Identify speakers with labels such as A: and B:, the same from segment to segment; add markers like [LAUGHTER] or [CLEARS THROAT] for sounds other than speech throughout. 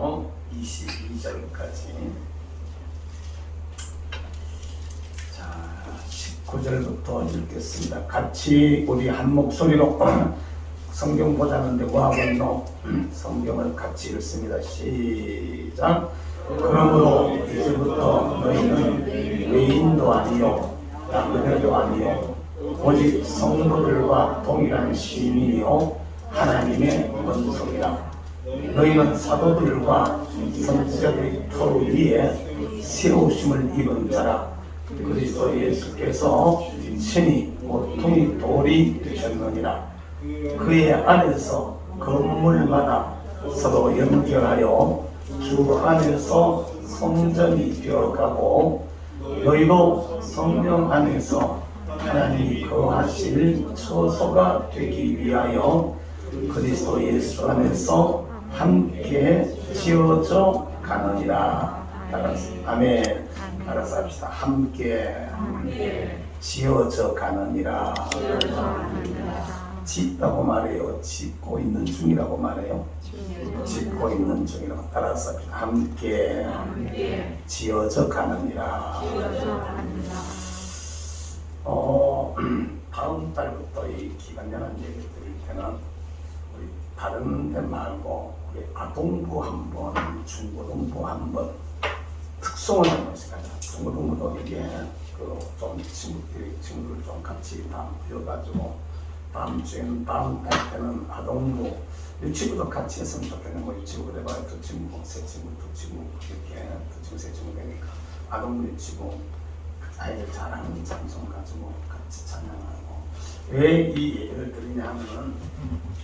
A: 4절부터 22절까지 자 19절부터 읽겠습니다. 같이 우리 한 목소리로 [CLEARS THROAT] 성경 보자는데 뭐하고 있노? [CLEARS THROAT] 성경을 같이 읽습니다. 시작 그러므로 이제부터 너희는 외인도 아니요 남녀도 아니요 오직 성도들과 동일한 시민이요 하나님의 원속이라 너희는 사도들과 선지자들의 토 위에 세우심을 입은 자라. 그리스도 예수께서 친히 고통이 돌이 되셨느니라. 그의 안에서 건물마다 서로 연결하여 주 안에서 성전이 되어가고 너희도 성령 안에서 하나님이 거하실 처소가 되기 위하여 그리스도 예수 안에서 함께 지어져 가느니라. 아멘. 따라서 합시다. 함께 지어져 가느니라. 짓다고 말해요. 짓고 있는 중이라고 말해요. 짓고 있는 중이라고 따라서 합시다. 함께 지어져 가느니라. 어, [CLEARS THROAT] 다음 달부터 이 기간 연한 얘기 드릴 때는 우리 다른 데 말고 아동부 한 번, 중고등부 한 번, 특성을 한 번씩 하자. 중고등부도 이게 그좀 친구들이 친구들 좀 같이 다 배워가지고 다음 주에는 다음 달 때는 아동부 유치부도 같이 했으면 좋겠는 거 유치부 그래봐야 두 친구, 세 친구, 두 친구 이렇게 두 친구, 세 친구 되니까 아동부 유치부 아이들 잘하는 장송 가지고 같이 찬양하고. 왜이 얘기를 드리냐 하면은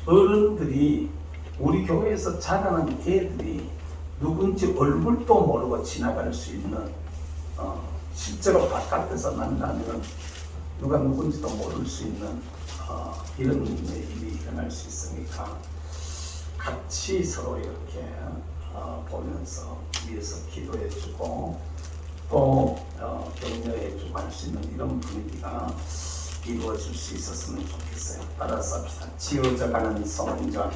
A: 어른들이 우리 교회에서 자라는 애들이 누군지 얼굴도 모르고 지나갈 수 있는 어, 실제로 바깥에서 만나면 누가 누군지도 모를 수 있는 어, 이런 일이 일어날 수 있으니까 같이 서로 이렇게 어, 보면서 위에서 기도해주고 또 어, 격려해주고 할 수 있는 이런 분위기가 이루어질 수 있었으면 좋겠어요. 따라서. 지어져가는 성전.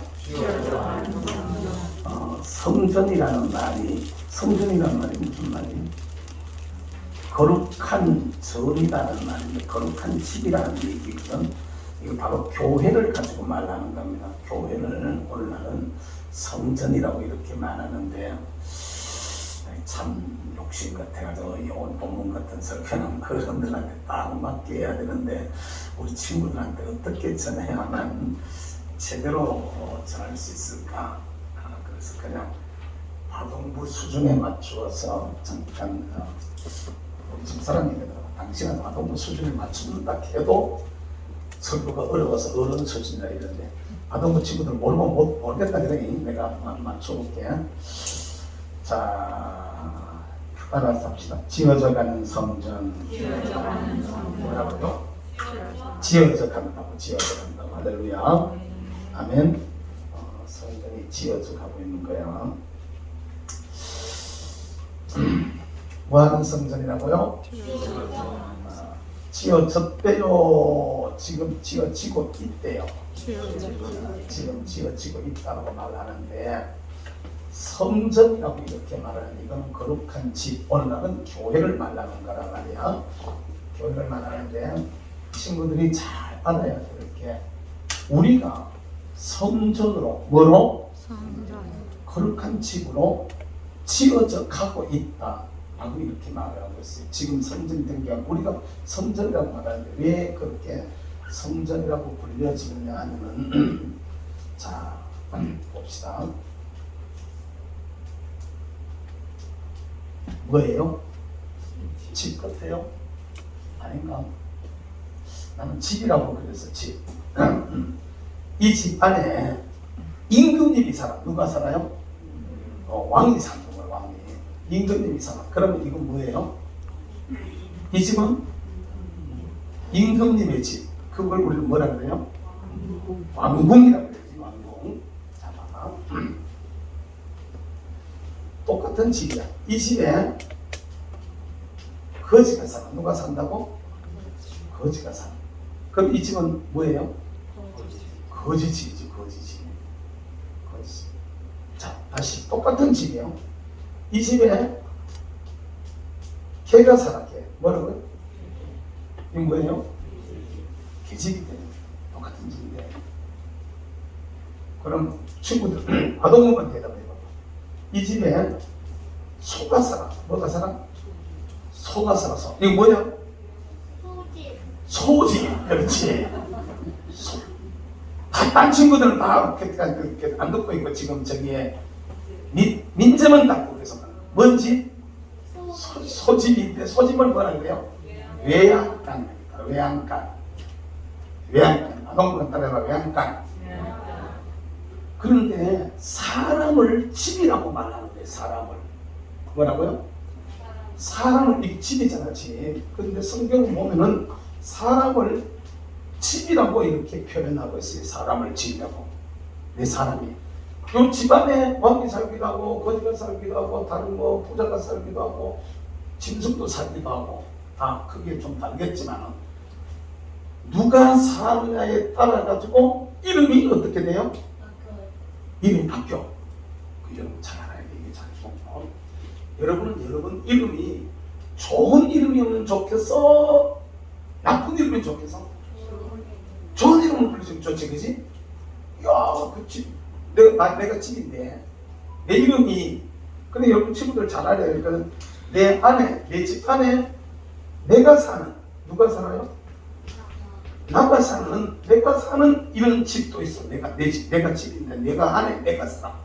A: 어, 성전이라는 말이 성전이라는 말이 무슨 말이에요? 거룩한 절이라는 말인데 거룩한 집이라는 얘기거든. 이거 바로 교회를 가지고 말하는 겁니다. 교회를 오늘날은 성전이라고 이렇게 말하는데 참 욕심 같아가지고 이 오늘 본문 같은 설교는 [LAUGHS] 어른들한테 딱 맞게 해야 되는데 우리 친구들한테 어떻게 전해야만 제대로 어, 전할 수 있을까? 아, 그래서 그냥 아동부 수준에 맞추어서 잠깐 어, 우리 집사람이 그러더라고 당신은 아동부 수준에 맞춘다 해도 설교가 어려워서 어른 수준이라 이러는데. 아동부 친구들 모르면 못 모르겠다 그러니 내가 마- 맞춰볼게. 자 따라서 합시다. 지어져가는 성전. 뭐라고요? 지어져 간다고 지어져 간다고. 할렐루야 아멘 어, 성전이 지어져 가고 있는 거야. 뭐 하는 성전이라고요? 아, 지어졌대요. 지금 지어지고 있대요. 지금 지어지고 있다고 말하는데 성전이라고 이렇게 말하는 이거는 거룩한 집 오늘날은 교회를 말하는 거란 말이야. 교회를 말하는데 친구들이 잘 알아야 될게 우리가 성전으로 뭐로 거룩한 집으로 지어져 가고 있다 라고 이렇게 말을 하고 있어요 지금 성전이 된게 아니고 우리가 성전이라고 말하는데 왜 그렇게 성전이라고 불려지느냐 하면은 [CLEARS THROAT] 자 봅시다 뭐예요? 집 같아요? 아닌가? 나는 집이라고 그래서 집. [CLEARS THROAT] 이 집 안에 임금님이 살아. 누가 살아요? 어, 왕이 사는 거예요, 왕이. 임금님이 살아. 그러면 이건 뭐예요? 이 집은 임금님의 집. 그걸 우리는 뭐라 그래요? 왕궁이라고 그러지, 왕궁. 자, 봐봐. [CLEARS THROAT] 똑같은 집이야. 이 집에 거지가 살아. 누가 산다고? 거지가 살아. 그럼 이 집은 뭐예요? 집. 거지 집. 자, 다시 똑같은 집이에요. 이 집에 개가 개. 뭐라고요? 이게 뭐예요? 개집이 돼. 똑같은 집인데. 그럼 친구들, 아동만 대답해봐. 이 집에 소가 살아. 뭐가 살아? 소가 살아서. 이거 뭐야?
B: 소집.
A: 소지. 그렇지. 소. 다딴 친구들은 다 그렇게 안 듣고 있고 지금 저기에 민, 민재만 닫고 그래서 뭔지? 소, 소집인데 소집을 뭐라 그래요? 외양간. 외양간. 외양간. 아동분 따라해봐 외양간. 그런데 사람을 집이라고 말하는 거예요 사람을. 뭐라고요? 사람을 이 집이잖아 집. 그런데 성경 보면은 사람을 집이라고 이렇게 표현하고 있어요 사람을 집이라고 내 사람이 요 집안에 왕이 살기도 하고 거지가 살기도 하고 다른 뭐 부자가 살기도 하고 짐승도 살기도 하고 다 크게 좀 다르겠지만 누가 사느냐에 따라 가지고 이름이 어떻게 돼요? 이름이 바뀌어. 그 여러분 잘 알아야 돼. 이게 잘 어? 여러분은 여러분 이름이 좋은 이름이면 좋겠어? 나쁜 이름이면 좋겠어? 좋은 이름을 불러주면 좋지, 그지? 야, 그 집, 내가, 나, 내가 집인데, 내 이름이, 근데 여러분 친구들 잘 알아요. 그러니까 내 안에, 내 집 안에 내가 사는, 누가 살아요? 나가 사는, 내가 사는 이런 집도 있어. 내가, 내 집, 내가 집인데, 내가 안에 내가 살아.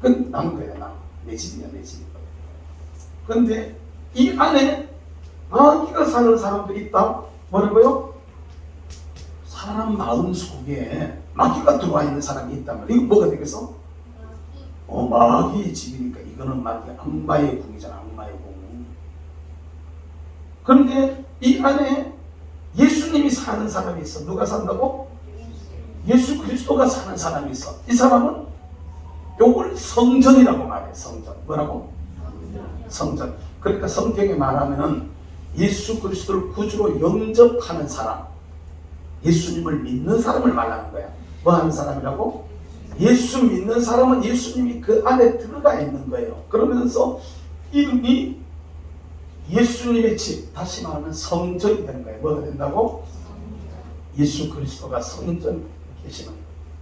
A: 그건 난 거야, 나. 내 집이야, 내 집. 근데 이 안에 마귀가 사는 사람도 있다. 뭐라고요? 사람 마음 속에 마귀가 들어와 있는 사람이 있다면 이거 뭐가 되겠어? 어, 마귀의 집이니까 이거는 마귀 악마의 궁이잖아, 악마의 궁. 그런데 이 안에 예수님이 사는 사람이 있어. 누가 산다고? 예수 그리스도가 사는 사람이 있어. 이 사람은 요걸 성전이라고 말해. 성전. 뭐라고? 성전. 그러니까 성경에 말하면은 예수 그리스도를 구주로 영접하는 사람, 예수님을 믿는 사람을 말하는 거야. 뭐 하는 사람이라고? 예수 믿는 사람은 예수님이 그 안에 들어가 있는 거예요. 그러면서 이름이 예수님의 집, 다시 말하면 성전이 되는 거예요. 뭐가 된다고? 예수 그리스도가 성전 계시는,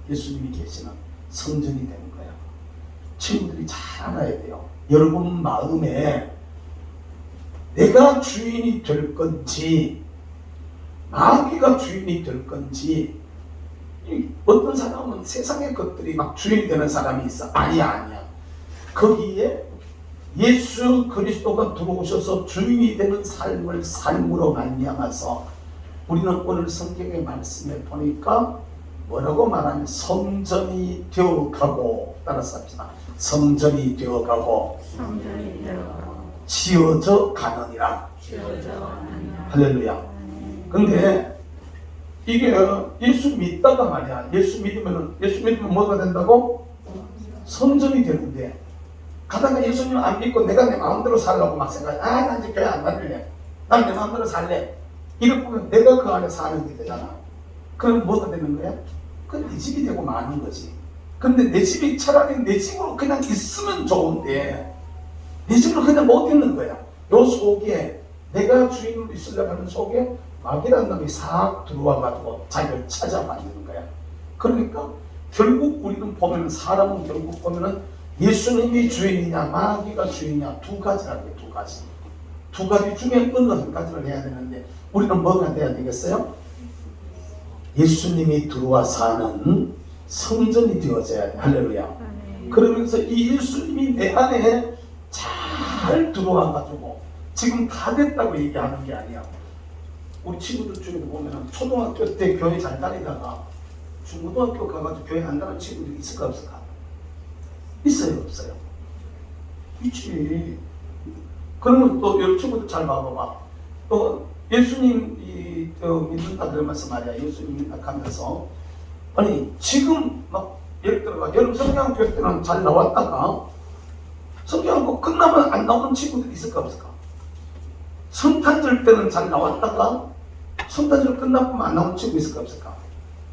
A: 예수님이 계시는 성전이 되는 거예요. 친구들이 잘 알아야 돼요. 여러분 마음에 내가 주인이 될 건지, 마귀가 주인이 될 건지, 이 어떤 사람은 세상의 것들이 막 주인이 되는 사람이 있어. 아니야, 아니야. 거기에 예수 그리스도가 들어오셔서 주인이 되는 삶을 삶으로 말미암아서 우리는 오늘 성경의 말씀에 보니까 뭐라고 말하면 성전이 되어가고 따라서 합시다. 성전이 되어가고
C: 성전이 되어
A: 지어져 가느니라.
C: 지어져 가느니라.
A: 할렐루야. 근데 이게 예수 믿다가 말이야. 예수 믿으면 예수 믿으면 뭐가 된다고? 성전이 되는데 가다가 예수님 안 믿고 내가 내 마음대로 살라고 막 생각해. 아, 난 이제 교회 안 다닐래. 난 내 마음대로 살래. 이렇게 보면 내가 그 안에 사는 게 되잖아. 그럼 뭐가 되는 거야? 그건 내 집이 되고 마는 거지. 근데 내 집이 차라리 내 집으로 그냥 있으면 좋은데 내 집으로 그냥 못 있는 거야. 요 속에 내가 주인으로 있으려고 하는 속에 마귀라는 놈이 싹 들어와 가지고 자기를 찾아 만드는 거야. 그러니까 결국 우리는 보면 사람은 결국 보면은 예수님이 주인이냐 마귀가 주인이냐 두 가지라고 해요. 두 가지. 두 가지 중에 어느 한 가지를 해야 되는데 우리는 뭐가 돼야 되겠어요? 예수님이 들어와 사는 성전이 되어져야 돼. 할렐루야.
C: 아멘.
A: 그러면서 이 예수님이 내 안에 잘 들어와 가지고 지금 다 됐다고 얘기하는 게 아니야. 우리 친구들 중에도 보면 초등학교 때 교회 잘 다니다가 중고등학교 가가지고 교회 안 가는 친구들이 있을까 없을까? 있어요 없어요? 있지. 그러면 또 여러 친구들 잘 봐봐봐. 또 예수님이 또 믿는다 그러면서 말이야 예수님 믿는다 하면서 아니 지금 막 예를 들어가 여름 성경학교 때는 잘 나왔다가 성경학교 끝나면 안 나오는 친구들이 있을까 없을까? 성탄절 때는 잘 나왔다가 성탄절 끝나면 안 나오는 친구 있을까 없을까?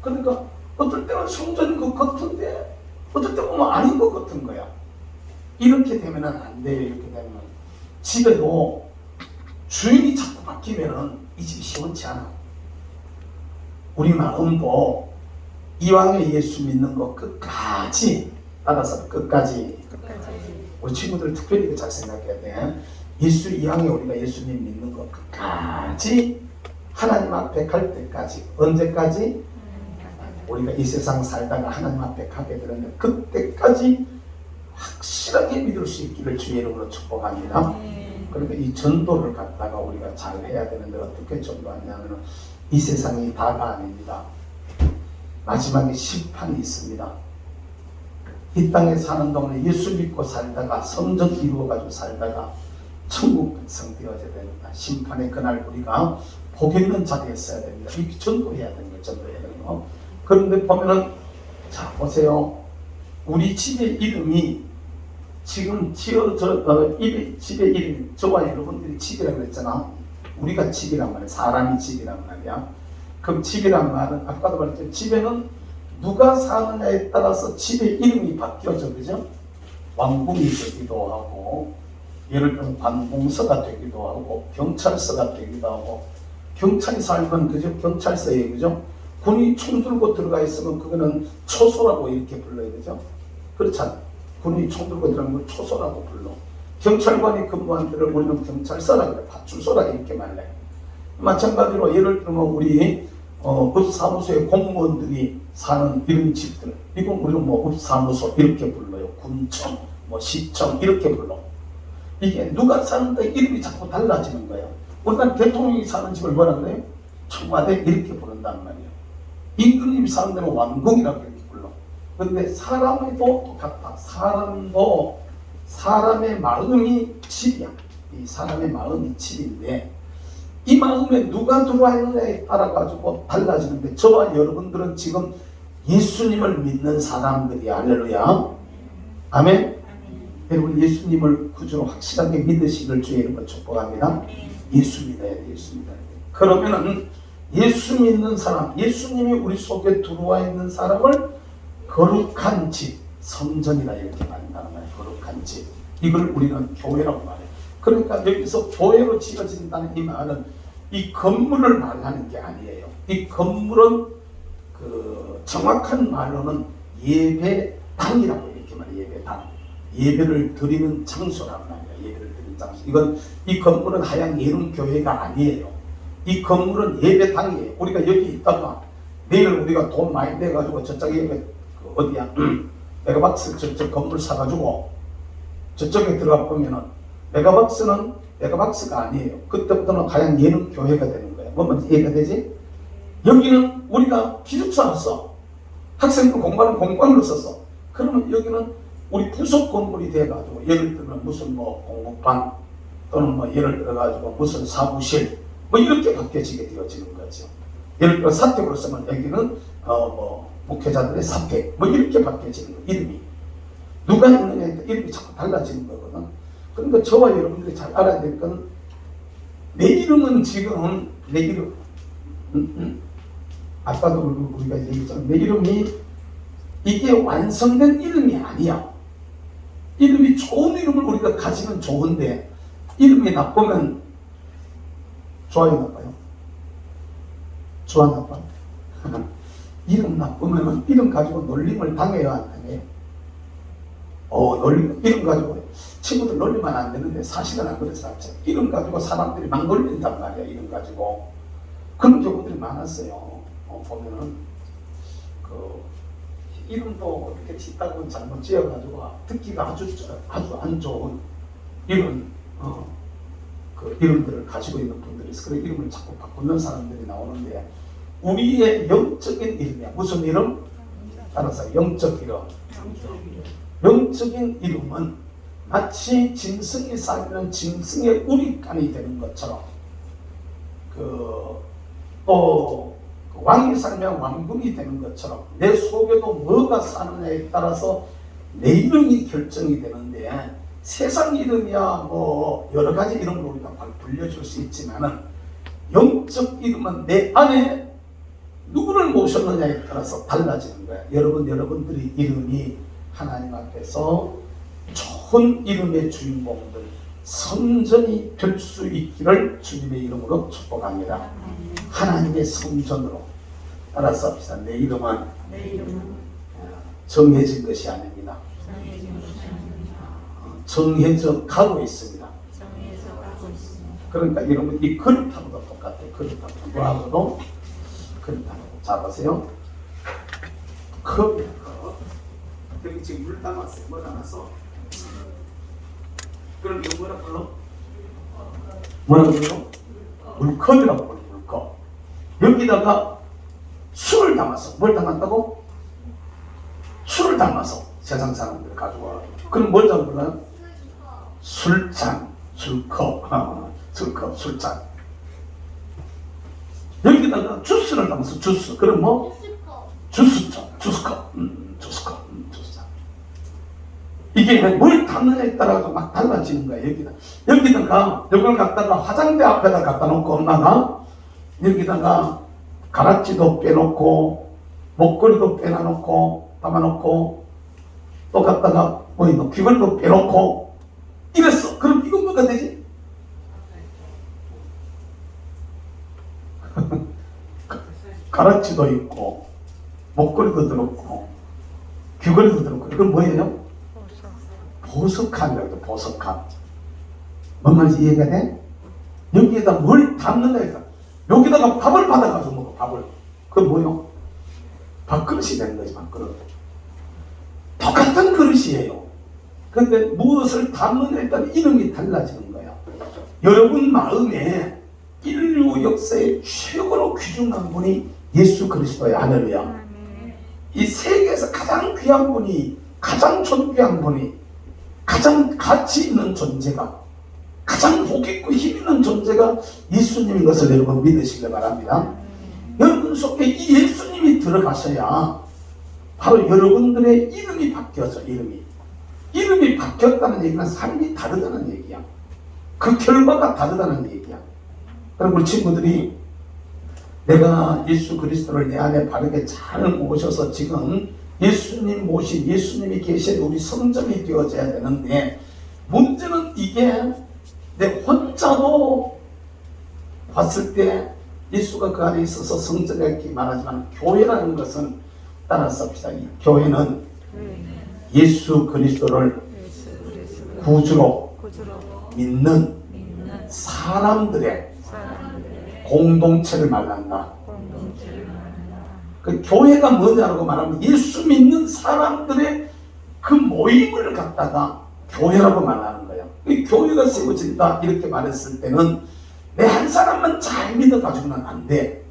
A: 그러니까 어떨 때는 성전인 것 같은데 어떨 때 보면 아닌 것 같은 거야. 이렇게 되면은 안 돼요. 이렇게 되면 집에도 주인이 자꾸 바뀌면은 이 집이 시원치 않아. 우리 마음도 이왕에 예수 믿는 거 끝까지 따라서 끝까지
C: 끝까지
A: 우리 친구들 특별히 잘 생각해야 돼. 예수 이왕에 우리가 예수님 믿는 거 끝까지 하나님 앞에 갈 때까지 언제까지 우리가 이 세상 살다가 하나님 앞에 가게 되는데 그때까지 확실하게 믿을 수 있기를 주의 이름으로 축복합니다. 그러니까 이 전도를 갖다가 우리가 잘 해야 되는데 어떻게 전도하냐면 이 세상이 다가 아닙니다. 마지막에 심판이 있습니다. 이 땅에 사는 동안에 예수 믿고 살다가 성전 이루어가지고 살다가 천국 백성 되어져야 됩니다. 심판의 그날 우리가 복 있는 자리에 있어야 됩니다. 이렇게 전도해야 되는 거예요. 전도해야 거. 그런데 보면은 자 보세요. 우리 집의 이름이 지금 지어져 어, 이 집의 이름 저와 여러분들이 집이라고 그랬잖아. 우리가 집이란 말이야. 사람이 집이란 말이야. 그럼 집이란 말은 아까도 말했죠. 집에는 누가 사느냐에 따라서 집의 이름이 바뀌어져 그죠? 왕궁이 되기도 하고 예를 들면 관공서가 되기도 하고 경찰서가 되기도 하고 경찰이 살면 그죠? 경찰서에 그죠? 군이 총 들고 들어가 있으면 그거는 초소라고 이렇게 불러요 그죠? 그렇잖아. 군이 총 들고 들어가는 걸 초소라고 불러. 경찰관이 근무한 데를 우리는 경찰서라 그래. 파출소라 이렇게 말해. 마찬가지로 예를 들면 우리 어, 업사무소의 공무원들이 사는 이런 집들 이건 우리는 뭐 업사무소 이렇게 불러요. 군청, 뭐 시청 이렇게 불러. 이게 누가 사는데 이름이 자꾸 달라지는 거예요. 우리가 대통령이 사는 집을 뭐라 그래요? 청와대 이렇게 부른단 말이에요. 임금님이 사는 데는 왕궁이라고 이렇게 불러. 근데 사람도 똑같다. 사람도 사람의 마음이 집이야. 이 사람의 마음이 집인데 이 마음에 누가 들어와 있느냐에 따라 가지고 달라지는데 저와 여러분들은 지금 예수님을 믿는 사람들이 할렐루야. 아멘. 여러분 예수님을 구주로 확실하게 믿으시길 주의 이름으로 축복합니다. 예수 믿어야 돼, 예수 믿어야 돼. 그러면은 예수 믿는 사람, 예수님이 우리 속에 들어와 있는 사람을 거룩한 집, 성전이라 이렇게 말한다는 말이에요. 거룩한 집. 이걸 우리는 교회라고 말해요. 그러니까 여기서 교회로 지어진다는 이 말은 이 건물을 말하는 게 아니에요. 이 건물은 그 정확한 말로는 예배당이라고. 예배를 드리는 장소란 말이에요. 예배를 드리는 장소. 이건 이 건물은 하양 예름 교회가 아니에요. 이 건물은 예배당이에요. 우리가 여기 있다가 내일 우리가 돈 많이 내 가지고 저쪽에 그 어디야? [CLEARS THROAT] 메가박스 저쪽 건물 사가지고 저쪽에 들어가 보면은 메가박스는 메가박스가 아니에요. 그때부터는 하양 예능 교회가 되는 거예요. 뭐만 이해가 되지? 여기는 우리가 기숙사 였어 학생들 공부하는 공간으로 썼어. 그러면 여기는 우리 부속 건물이 돼가지고 예를 들면 무슨 뭐 공부방 또는 뭐 예를 들어가지고 무슨 사무실 뭐 이렇게 바뀌어지게 되어지는 거죠. 예를 들어 사택으로 쓰면 여기는 어뭐 목회자들의 사택 뭐 이렇게 바뀌어지는 거 이름이 누가 있느냐에 따라 이름이 자꾸 달라지는 거거든. 그러니까 저와 여러분들이 잘 알아야 될건내 이름은 지금 내 이름 음, 음. 아까도 우리가 얘기했잖아 내 이름이 이게 완성된 이름이 아니야. 이름이 좋은 이름을 우리가 가지면 좋은데 이름이 나쁘면 좋아요 나빠요? 좋아 나빠? [LAUGHS] 이름 나쁘면 이름 가지고 놀림을 당해야 안 당해요? 어 놀림 이름 가지고 친구들 놀리면 안 되는데 사실은 안 그래서 이름 가지고 사람들이 막 놀린단 말이야 이름 가지고 그런 경우들이 많았어요. 어, 보면은 그 이름도 이렇게 짓다고 잘못 지어가지고 듣기가 아주 저- 아주 안 좋은 이런 어, 그 이름들을 가지고 있는 분들이 있어. 그런 이름을 자꾸 바꾸는 사람들이 나오는데 우리의 영적인 이름이야. 무슨 이름? 따라서 영적 이름. 영적인 이름은 마치 짐승이 살면 짐승의 우리간이 되는 것처럼 그또 왕이 살면 왕궁이 되는 것처럼 내 속에도 뭐가 사느냐에 따라서 내 이름이 결정이 되는데 세상 이름이야 뭐 여러 가지 이름으로 우리가 막 불려줄 수 있지만은 영적 이름은 내 안에 누구를 모셨느냐에 따라서 달라지는 거야. 여러분 여러분들의 이름이 하나님 앞에서 좋은 이름의 주인공들 선전이 될 수 있기를 주님의 이름으로 축복합니다. 하나님의 선전으로 따라서 합시다. 내 이름은
C: 내 이름은
A: 정해진 것이 아닙니다.
C: 아닙니다.
A: 정해져 가고 있습니다. 그러니까 여러분 이 그릇하고도 똑같아요. 그릇하고 뭐하고도 그릇하고 자 보세요. 컵이야 컵. 여기 지금 물 담았어요. 뭐 담았어? 그럼 이거 뭐라 불러? 불러? 물컵이라고 불러 물컵. 여기다가 술을 담았어. 뭘 담았다고? 술을 담아서 세상 사람들 가져와. 그럼 뭘 담을까요? 술잔, 술컵, 아, [LAUGHS] 술컵, 술잔. 여기다가 주스를 담아서 주스. 그럼 뭐? 주스컵, 주스컵, 음. 이게 뭘 담느냐에 따라서 막 달라지는 거야, 여기다. 여기다가, 이걸 갖다가 화장대 앞에다 갖다 놓고 엄마가 여기다가 가락지도 빼놓고, 목걸이도 빼놔놓고, 담아놓고, 또 갖다가 뭐 있노, 귀걸이도 빼놓고, 이랬어. 그럼 이건 뭐가 되지? [LAUGHS] 가락지도 있고, 목걸이도 들었고, 귀걸이도 들었고, 이건 뭐예요? 보석함이라고 해 보석함. 뭔 말인지 이해가 돼? 여기에다 뭘 담느냐니까. 여기다가 밥을 받아가지고 먹어, 밥을. 그건 뭐요? 밥그릇이 되는 거지, 밥그릇. 똑같은 그릇이에요. 근데 무엇을 담느냐에 따라 이름이 달라지는 거야. 여러분 마음에 인류 역사의 최고로 귀중한 분이 예수 그리스도의 하늘이야. 이 세계에서 가장 귀한 분이 가장 존귀한 분이 가장 가치 있는 존재가 가장 복 있고 힘 있는 존재가 예수님인 것을 여러분 믿으시길 바랍니다. 여러분 속에 이 예수님이 들어가셔야 바로 여러분들의 이름이 바뀌어져 이름이 이름이 바뀌었다는 얘기는 삶이 다르다는 얘기야. 그 결과가 다르다는 얘기야. 그럼 우리 친구들이 내가 예수 그리스도를 내 안에 바르게 잘 모셔서 지금 예수님 모신 예수님이 계신 우리 성전이 되어져야 되는데 문제는 이게 내 혼자도 봤을 때 예수가 그 안에 있어서 성전이 이렇게 말하지만 교회라는 것은 따라서 합시다. 이 교회는 예수 그리스도를
C: 예수 그리스도를
A: 구주로 믿는 사람들의 공동체를 말한다. 그 교회가 뭐냐고 말하면 예수 믿는 사람들의 그 모임을 갖다가 교회라고 말하는 거예요. 이 교회가 세워진다 이렇게 말했을 때는 내 한 사람만 잘 믿어가지고는 안 돼.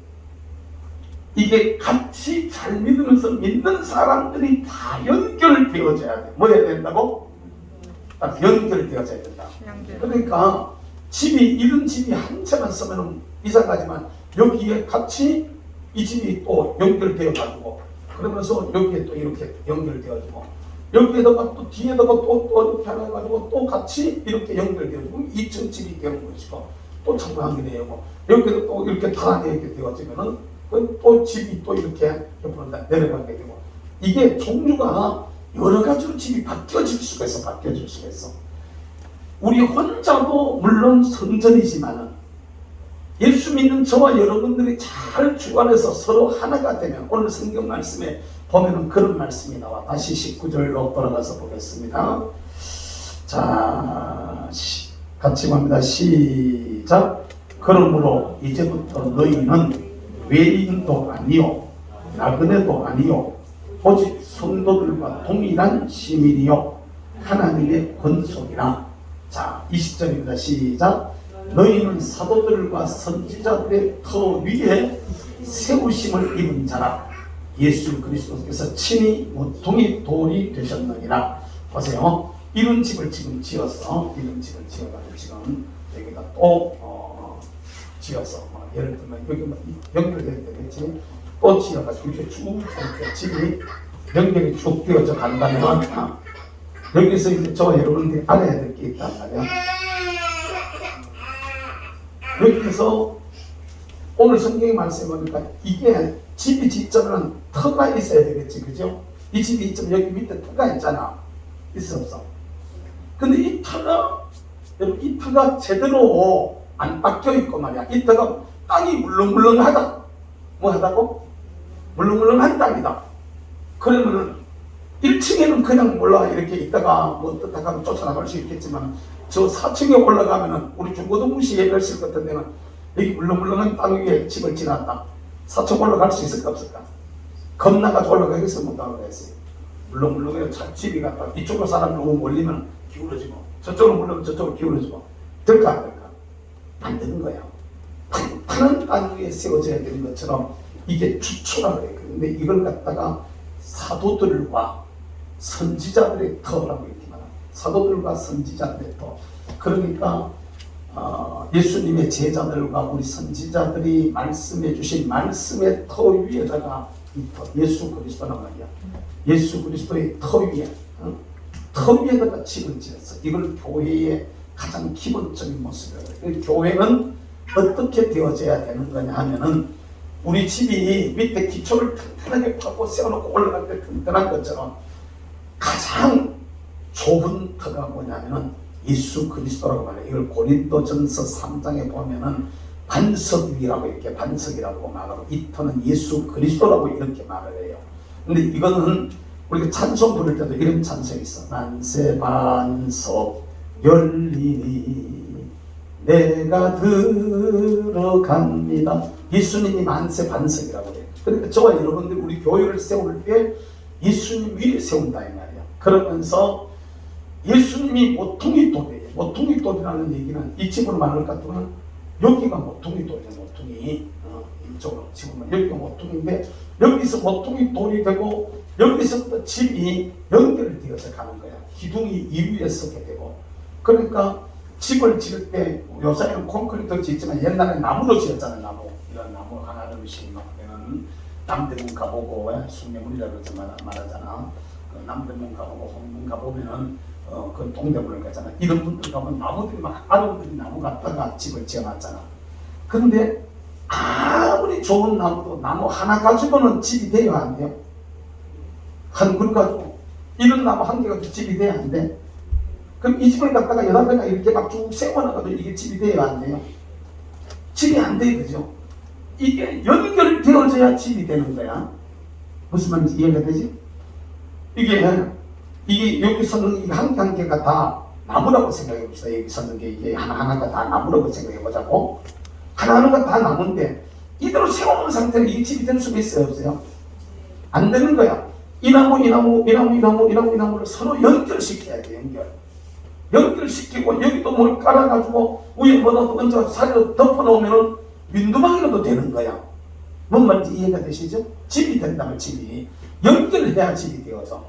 A: 이게 같이 잘 믿으면서 믿는 사람들이 다 연결되어져야 돼. 뭐 해야 된다고? 딱 연결되어져야 된다. 그러니까 집이 이런 집이 한 채만 쓰면은 이상하지만 여기에 같이 이 집이 또 연결되어 가지고 그러면서 여기에 또 이렇게 연결되어지고 여기에다가 또 뒤에다가 또, 또 이렇게 하나 해가지고 또 같이 이렇게 연결되어지고 2층 집이 되는 것이고 또 참고한 게 되고 여기도 또 이렇게 다 이렇게 되어지면은 그또 집이 또 이렇게 옆으로 다 내려가게 되고. 이게 종류가 여러 가지로 집이 바뀌어질 수가 있어 바뀌어질 수가 있어. 우리 혼자도 물론 성전이지만은 예수 믿는 저와 여러분들이 잘 주관해서 서로 하나가 되면 오늘 성경 말씀에 보면은 그런 말씀이 나와 다시 19절로 돌아가서 보겠습니다. 자, 시- 같이 봅니다. 시작. 그러므로 이제부터 너희는 외인도 아니요 나그네도 아니요 오직 성도들과 동일한 시민이요 하나님의 권속이라. 자, 20절입니다. 시작. 너희는 사도들과 선지자들의 터 위에 세우심을 입은 자라. 예수 그리스도께서 친히 모퉁이 돌이 되셨느니라. 보세요. 이런 집을 지금 지어서 이런 집을 지어가지고 지금 여기다 또 어, 지어서 뭐 예를 들면 여기 뭐 연결될 때겠지. 또 지어가지고 이렇게 쭉 이렇게 집이 연결이 쭉 되어져 간다면 아, 여기서 이제 저와 여러분들이 알아야 될 게 있단 말이야. 여기서 오늘 성경의 말씀에 보니까 이게 집이 짓자면 터가 있어야 되겠지, 그죠? 이 집이 있자면 여기 밑에 터가 있잖아. 있어 없어? 근데 이 터가 여러분 이 터가 제대로 안 닦여 있고 말이야. 이 터가 땅이 물렁물렁하다. 뭐 하다고? 물렁물렁한 땅이다. 그러면은 1층에는 그냥 몰라 이렇게 있다가 뭐 뜻하면 쫓아나갈 수 있겠지만 저 4층에 올라가면은 우리 중고등부시 예배실 같은 데는 여기 물렁물렁한 땅 위에 집을 지났다. 4층 올라갈 수 있을까 없을까? 겁나가지고 올라가겠어 못 올라가겠어요. 물렁물렁해요. 차 집이 갔다 이쪽으로 사람 너무 몰리면 기울어지고 저쪽으로 몰리면 저쪽으로 기울어지고 될까 안 될까? 안 되는 거야. 탄탄한 땅 위에 세워져야 되는 것처럼 이게 추초라고 해요. 근데 이걸 갖다가 사도들과 선지자들의 터라고. 사도들과 선지자들의 터. 그러니까 어, 예수님의 제자들과 우리 선지자들이 말씀해 주신 말씀의 터 위에다가 예수 그리스도란 말이야. 예수 그리스도의 터 위에 어? 터 위에다가 집을 지었어. 이걸 교회의 가장 기본적인 모습이에요. 교회는 어떻게 되어져야 되는 거냐 하면은 우리 집이 밑에 기초를 튼튼하게 파고 세워놓고 올라갈 때 튼튼한 것처럼 가장 좁은 터가 뭐냐면은 예수 그리스도라고 말해요. 이걸 고린도전서 3장에 보면은 반석 위라고 이렇게 반석이라고 말하고 이 터는 예수 그리스도라고 이렇게 말을 해요. 근데 이거는 우리가 찬송 부를 때도 이런 찬송이 있어. 만세 반석 열리니 내가 들어갑니다. 예수님이 만세 반석이라고 해요. 그러니까 저와 여러분들이 우리 교회를 세울 때 예수님 위에 세운다 이 말이야. 그러면서 예수님이 모퉁이 돌이에요. 모퉁이 돌이라는 얘기는 이 집으로 말할 것 같으면 여기가 모퉁이 돌이에요. 모퉁이 어, 이쪽으로 집으면 여기가 모퉁이인데 여기서 모퉁이 돌이 되고 여기서부터 집이 연결되어서 가는 거야. 기둥이 이 위에 서게 되고 그러니까 집을 지을 때 요새는 콘크리트 짓지만 옛날에 나무로 지었잖아요. 나무 이런 나무 막 되는 남대문 가보고 예, 숭례문이라고 말하잖아. 그 남대문 가보고 홍문 가보면은 어, 그 동대문을 가잖아. 이런 분들 가면 나무들이 막 아름들이 나무 갖다가 집을 지어놨잖아. 근데 아무리 좋은 나무도 나무 하나 가지고는 집이 돼야 안 돼요. 한 그루 가지고 이런 나무 한 개 가지고 집이 돼야 안 돼. 그럼 이 집을 갖다가 여덟 개가 이렇게 막 쭉 세워놔가지고 이게 집이 돼야 안 돼요. 집이 안 돼, 그죠? 이게 연결되어져야 집이 되는 거야. 무슨 말인지 이해가 되지? 이게, 이게 여기 서는 이한개한 개가 다 나무라고 생각해 봅시다. 여기 서는 게 이게 하나하나가 다 나무라고 생각해 보자고. 하나하나가 다 나무인데, 이대로 세워놓은 상태로 이 집이 될 수가 있어요, 없어요? 안 되는 거야. 이 나무, 이 나무, 이 나무, 이 나무, 이 나무, 이 나무를 서로 연결시켜야 돼, 연결. 연결시키고 여기도 뭘 깔아가지고 위에 뭐라도 얹어 사리로 덮어놓으면은 민두방이라도 되는 거야. 뭔 말인지 이해가 되시죠? 집이 된다면 집이 연결해야 집이 되어서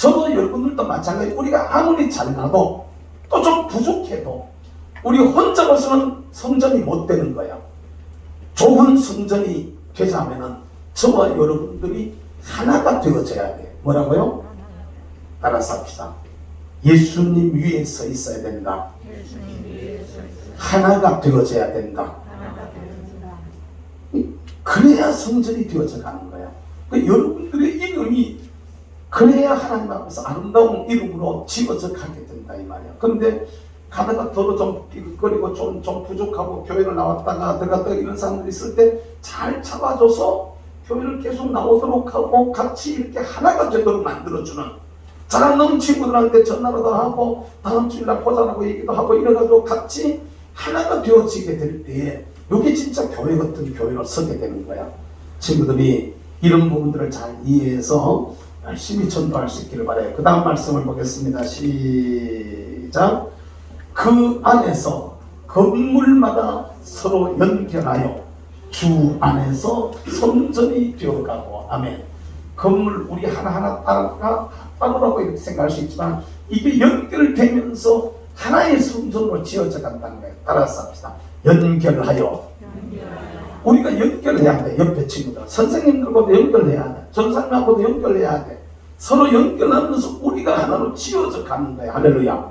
A: 저도 여러분들도 마찬가지 우리가 아무리 잘나도 또 좀 부족해도 우리 혼자로서는 성전이 못 되는 거야. 좋은 성전이 되자면은 저와 여러분들이 하나가 되어져야 돼. 뭐라고요? 따라서 합시다. 예수님 위에 서 있어야 된다. 하나가 되어져야 된다. 그래야 성전이 되어져 가는 거야. 그 여러분들의 이름이 그래야 하나님 앞에서 아름다운 이름으로 지어져 가게 된다 이 말이야. 그런데 가다가 더러 좀 삐걱거리고 좀, 좀 부족하고 교회를 나왔다가 들어갔다가 이런 사람들이 있을 때 잘 잡아줘서 교회를 계속 나오도록 하고 같이 이렇게 하나가 되도록 만들어주는 자랑 넘는 친구들한테 전화라도 하고 다음 주일날 보자라고 얘기도 하고 이래가지고 같이 하나가 되어지게 될때 이게 진짜 교회 같은 교회로 서게 되는 거야. 친구들이 이런 부분들을 잘 이해해서 열심히 전도할 수 있기를 바라요. 그 다음 말씀을 보겠습니다. 시작. 그 안에서 건물마다 서로 연결하여 주 안에서 성전이 되어가고 아멘. 건물 우리 하나하나 따라가 따로라고 이렇게 생각할 수 있지만 이게 연결되면서 하나의 성전으로 지어져 간다는 거예요. 따라서 합시다. 연결하여 우리가 연결해야 돼. 옆에 친구들. 선생님들과도 연결해야 돼. 전사님하고도 연결해야 돼. 서로 연결하면서 우리가 하나로 지어져 가는 거야. 할렐루야.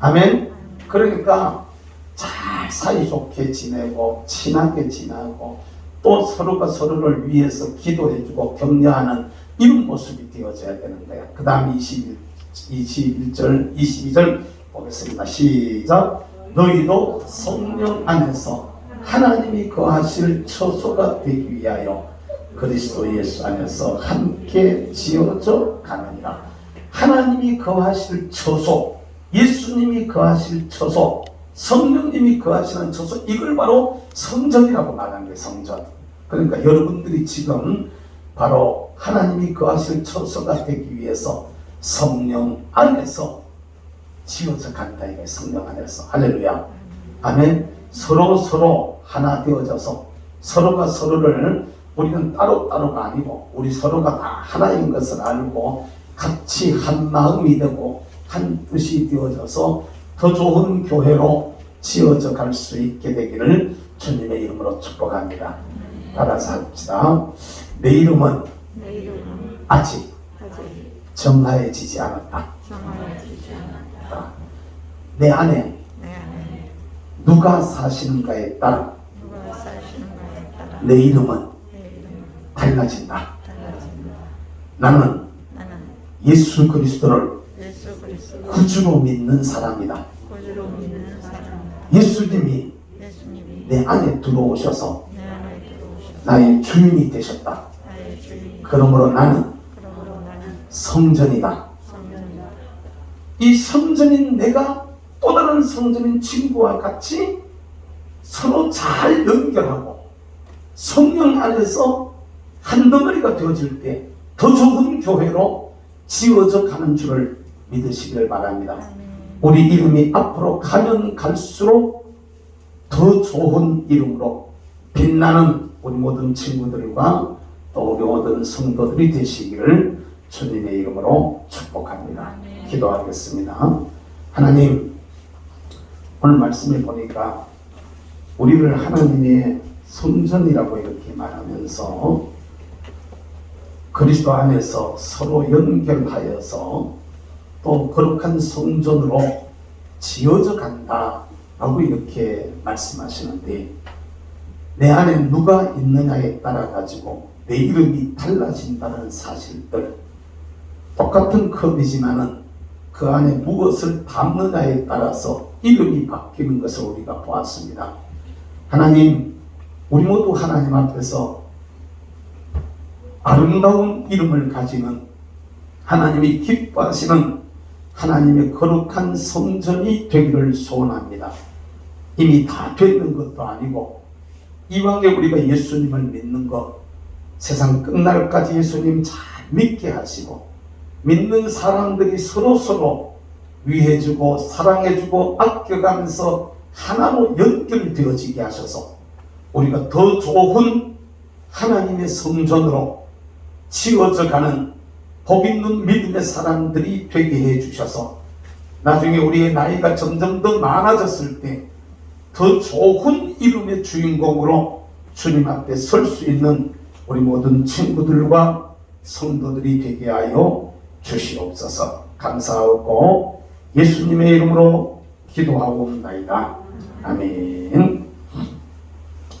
A: 아멘. 그러니까 잘 사이좋게 지내고 친하게 지내고 또 서로가 서로를 위해서 기도해주고 격려하는 이런 모습이 되어져야 되는 거야. 그 다음 21, 21절, 22절 보겠습니다. 시작. 너희도 성령 안에서 하나님이 거하실 처소가 되기 위하여 그리스도 예수 안에서 함께 지어져 가느니라. 하나님이 거하실 처소, 예수님이 거하실 처소, 성령님이 거하시는 처소, 이걸 바로 성전이라고 말하는 거예요, 성전. 그러니까 여러분들이 지금 바로 하나님이 거하실 처소가 되기 위해서 성령 안에서 지어져 간다 이거예요, 성령 안에서. 할렐루야. 아멘. 서로 서로 하나 되어져서 서로가 서로를 우리는 따로따로가 아니고 우리 서로가 다 하나인 것을 알고 같이 한 마음이 되고 한 뜻이 되어져서 더 좋은 교회로 지어져 갈 수 있게 되기를 주님의 이름으로 축복합니다. 따라서 합시다. 내 이름은
C: 내 이름은
A: 아직
C: 아직
A: 정하여지지 않았다.
C: 정하여지지 않았다.
A: 내 안에
C: 내 안에
A: 누가 사시는가에 따라
C: 누가 사시는가에 따라
A: 내 이름은 달라진다. 나는 예수 그리스도를 구주로 믿는 사람이다. 예수님이 내 안에 들어오셔서 나의 주인이 되셨다. 그러므로 나는 성전이다.
C: 이
A: 성전인 내가 또 다른 성전인 친구와 같이 서로 잘 연결하고 성령 안에서 한 덩어리가 되어질 때 더 좋은 교회로 지어져 가는 줄을 믿으시길 바랍니다. 우리 이름이 앞으로 가면 갈수록 더 좋은 이름으로 빛나는 우리 모든 친구들과 또 우리 모든 성도들이 되시기를 주님의 이름으로 축복합니다. 기도하겠습니다. 하나님, 오늘 말씀을 보니까 우리를 하나님의 성전이라고 이렇게 말하면서 그리스도 안에서 서로 연결하여서 또 거룩한 성전으로 지어져 간다라고 이렇게 말씀하시는데 내 안에 누가 있느냐에 따라 가지고 내 이름이 달라진다는 사실들 똑같은 컵이지만은 그 안에 무엇을 담느냐에 따라서 이름이 바뀌는 것을 우리가 보았습니다. 하나님, 우리 모두 하나님 앞에서 아름다운 이름을 가지는 하나님이 기뻐하시는 하나님의 거룩한 성전이 되기를 소원합니다. 이미 다 되는 것도 아니고 이왕에 우리가 예수님을 믿는 것 세상 끝날까지 예수님 잘 믿게 하시고 믿는 사람들이 서로서로 위해주고 사랑해주고 아껴가면서 하나로 연결되어지게 하셔서 우리가 더 좋은 하나님의 성전으로 지어져가는 복 있는 믿음의 사람들이 되게 해 주셔서 나중에 우리의 나이가 점점 더 많아졌을 때 더 좋은 이름의 주인공으로 주님 앞에 설 수 있는 우리 모든 친구들과 성도들이 되게 하여 주시옵소서 감사하고 예수님의 이름으로 기도하옵나이다. 아멘.